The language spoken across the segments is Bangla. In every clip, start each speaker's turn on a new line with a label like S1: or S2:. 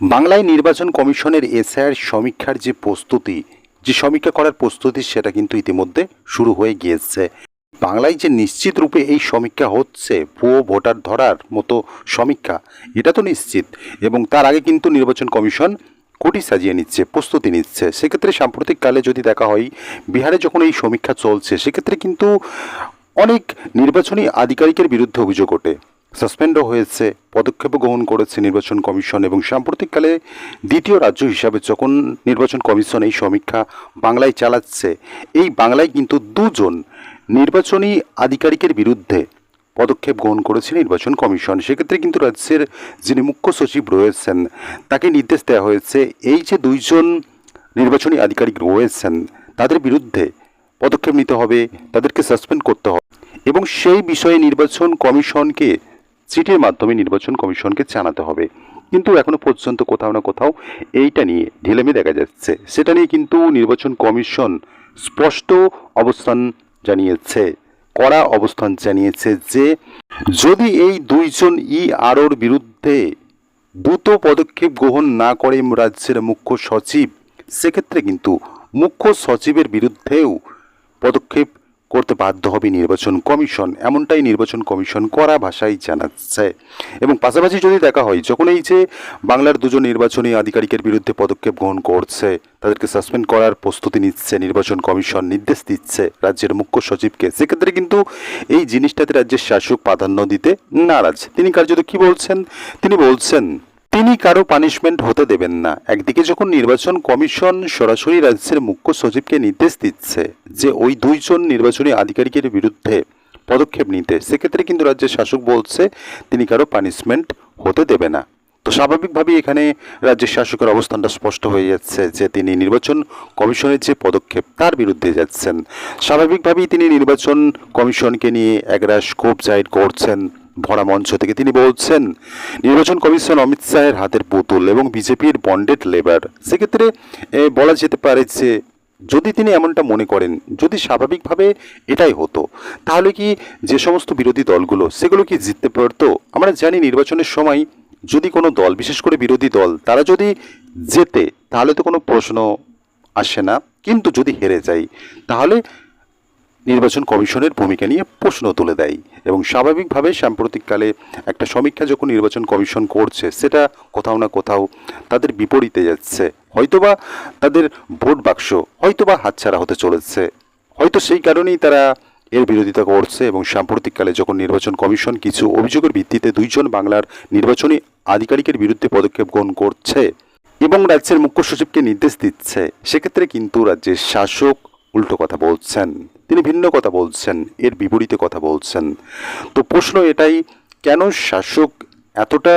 S1: বাংলায় নির্বাচন কমিশনের এসআইআর সমীক্ষার যে প্রস্তুতি, যে সমীক্ষা করার প্রস্তুতি সেটা কিন্তু ইতিমধ্যে শুরু হয়ে গিয়েছে। বাংলায় যে নিশ্চিত রূপে এই সমীক্ষা হচ্ছে ভুয়ো ভোটার ধরার মতো সমীক্ষা, এটা তো নিশ্চিত। এবং তার আগে কিন্তু নির্বাচন কমিশন কোটি সাজিয়ে নিচ্ছে, প্রস্তুতি নিচ্ছে। সেক্ষেত্রে সাম্প্রতিককালে যদি দেখা হয়, বিহারে যখন এই সমীক্ষা চলছে, সেক্ষেত্রে কিন্তু অনেক নির্বাচনী আধিকারিকের বিরুদ্ধে অভিযোগ ওঠে। সাসপেন্ডও হয়েছে, পদক্ষেপও গ্রহণ করেছে নির্বাচন কমিশন এবং সাম্প্রতিককালে দ্বিতীয় রাজ্য হিসাবে যখন নির্বাচন কমিশন এই সমীক্ষা বাংলায় চালাচ্ছে, এই বাংলায় কিন্তু দুজন নির্বাচনী আধিকারিকের বিরুদ্ধে পদক্ষেপ গ্রহণ করেছে নির্বাচন কমিশন। সেক্ষেত্রে কিন্তু রাজ্যের যিনি মুখ্য সচিব রয়েছেন, তাকে নির্দেশ দেওয়া হয়েছে এই যে দুইজন নির্বাচনী আধিকারিক রয়েছেন, তাদের বিরুদ্ধে পদক্ষেপ নিতে হবে, তাদেরকে সাসপেন্ড করতে হবে এবং সেই বিষয়ে নির্বাচন কমিশনকে চিঠির মাধ্যমে নির্বাচন কমিশনকে জানাতে হবে। কিন্তু এখনও পর্যন্ত কোথাও না কোথাও এইটা নিয়ে ঢিলেমি দেখা যাচ্ছে। সেটা নিয়ে কিন্তু নির্বাচন কমিশন স্পষ্ট অবস্থান জানিয়েছে। কড়া অবস্থান জানিয়েছে যে, যদি এই দুইজন ই আরোর বিরুদ্ধে দ্রুত পদক্ষেপ গ্রহণ না করে রাজ্যের মুখ্য সচিব, সেক্ষেত্রে কিন্তু মুখ্য সচিবের বিরুদ্ধেও পদক্ষেপ করতে বাধ্য হবে নির্বাচন কমিশন। এমনটাই নির্বাচন কমিশন করা ভাষায় জানাচ্ছে। এবং পাশাপাশি যদি দেখা হয়, যখন এই যে বাংলার দুজন নির্বাচনী আধিকারিকের বিরুদ্ধে পদক্ষেপ গ্রহণ করছে, তাদেরকে সাসপেন্ড করার প্রস্তুতি নিচ্ছে, নির্বাচন কমিশন নির্দেশ দিচ্ছে রাজ্যের মুখ্য সচিবকে। সেক্ষেত্রে কিন্তু এই জিনিসটাতে রাজ্যের শাসক প্রাধান্য দিতে নারাজ। তিনি কার্যত কি বলছেন? তিনি বলছেন তিনি কারও পানিশমেন্ট হতে দেবেন না। একদিকে যখন নির্বাচন কমিশন সরাসরি রাজ্যের মুখ্য সচিবকে নির্দেশ দিচ্ছে যে ওই দুইজন নির্বাচনী আধিকারিকের বিরুদ্ধে পদক্ষেপ নিতে, সেক্ষেত্রে কিন্তু রাজ্যের শাসক বলছে তিনি কারও পানিশমেন্ট হতে দেবে না। তো স্বাভাবিকভাবেই এখানে রাজ্যের শাসকের অবস্থানটা স্পষ্ট হয়ে যাচ্ছে যে তিনি নির্বাচন কমিশনের যে পদক্ষেপ, তার বিরুদ্ধে যাচ্ছেন। স্বাভাবিকভাবেই তিনি নির্বাচন কমিশনকে নিয়ে একরাশ ক্ষোভ জাহির করছেন। ভরা মঞ্চ থেকে তিনি বলছেন, নির্বাচন কমিশন অমিত শাহের হাতের পুতুল এবং বিজেপির বন্ডেড লেবার সেক্ষেত্রে বলা যেতে পারে যে, যদি তিনি এমনটা মনে করেন, যদি স্বাভাবিকভাবে এটাই হতো, তাহলে কি যে সমস্ত বিরোধী দলগুলো, সেগুলো কি জিততে পারতো? আমরা জানি নির্বাচনের সময় যদি কোনো দল, বিশেষ করে বিরোধী দল, তারা যদি জেতে, তাহলে তো কোনো প্রশ্ন আসে না। কিন্তু যদি হেরে যায়, তাহলে নির্বাচন কমিশনের ভূমিকা নিয়ে প্রশ্ন তুলে দেয় এবং স্বাভাবিকভাবে সাম্প্রতিককালে একটা সমীক্ষা যখন নির্বাচন কমিশন করছে, সেটা কোথাও না কোথাও তাদের বিপরীতে যাচ্ছে। হয়তোবা তাদের ভোট বাক্স হয়তোবা হাতছাড়া হতে চলেছে। হয়তো সেই কারণেই তারা এর বিরোধিতা করছে এবং সাম্প্রতিককালে যখন নির্বাচন কমিশন কিছু অভিযোগের ভিত্তিতে দুইজন বাংলার নির্বাচনী আধিকারিকের বিরুদ্ধে পদক্ষেপ গ্রহণ করছে এবং রাজ্যের মুখ্য সচিবকে নির্দেশ দিচ্ছে, সেক্ষেত্রে কিন্তু রাজ্যের শাসক উল্টো কথা বলছেন, তিনি ভিন্ন কথা বলছেন, এর বিপরীতে কথা বলছেন। তো প্রশ্ন এটাই, কেন শাসক এতটা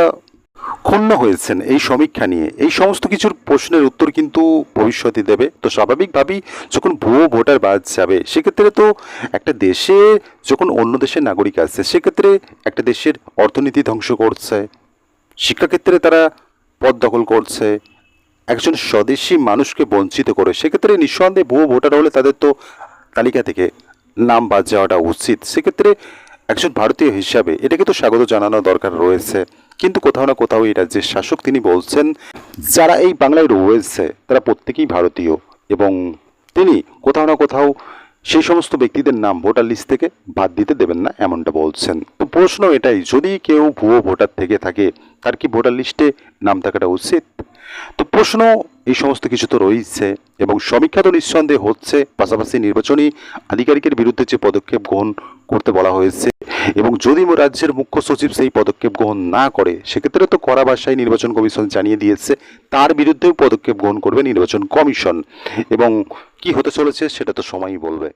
S1: ক্ষুণ্ণ হয়েছেন এই সমীক্ষা নিয়ে? এই সমস্ত কিছুর প্রশ্নের উত্তর কিন্তু ভবিষ্যতে দেবে। তো স্বাভাবিকভাবেই যখন ভুয়ো ভোটার বাদ যাবে, সেক্ষেত্রে তো একটা দেশে যখন অন্য দেশের নাগরিক আসছে, সেক্ষেত্রে একটা দেশের অর্থনীতি ধ্বংস করছে। শিক্ষাক্ষেত্রে তারা পদ দখল করছে। একজন স্বদেশী মানুষকে বঞ্চিত করে, সেক্ষেত্রে নিঃসন্দেহে বহু ভোটার হলে তাদের তো তালিকা থেকে নাম বাদ যাওয়াটা উচিত। সেক্ষেত্রে একজন ভারতীয় হিসাবে এটাকে তো স্বাগত জানানো দরকার রয়েছে। কিন্তু কোথাও না কোথাও এই রাজ্যের শাসক তিনি বলছেন, যারা এই বাংলায় রয়েছে, তারা প্রত্যেকেই ভারতীয় এবং তিনি কোথাও না কোথাও সেই সমস্ত ব্যক্তিদের নাম ভোটার লিস্ট থেকে বাদ দিতে দেবেন না, এমনটা বলছেন। তো প্রশ্ন এটাই, যদি কেউ ভুয়ো ভোটার থেকে থাকে, তার কি ভোটার লিস্টে নাম থাকাটা উচিত? তো প্রশ্ন, এই সমস্ত কিছু তো রয়েছে এবং সমীক্ষা তো নিঃসন্দেহে হচ্ছে। পাশাপাশি নির্বাচনী আধিকারিকের বিরুদ্ধে যে পদক্ষেপ গ্রহণ করতে বলা হয়েছে এবং যদি রাজ্যের মুখ্য সচিব সেই পদক্ষেপ গ্রহণ না করে, সেক্ষেত্রে তো করা ভাষায় নির্বাচন কমিশন জানিয়ে দিয়েছে, তার বিরুদ্ধেও পদক্ষেপ গ্রহণ করবে নির্বাচন কমিশন। এবং কি হতে চলেছে সেটা তো সময়ই বলবে।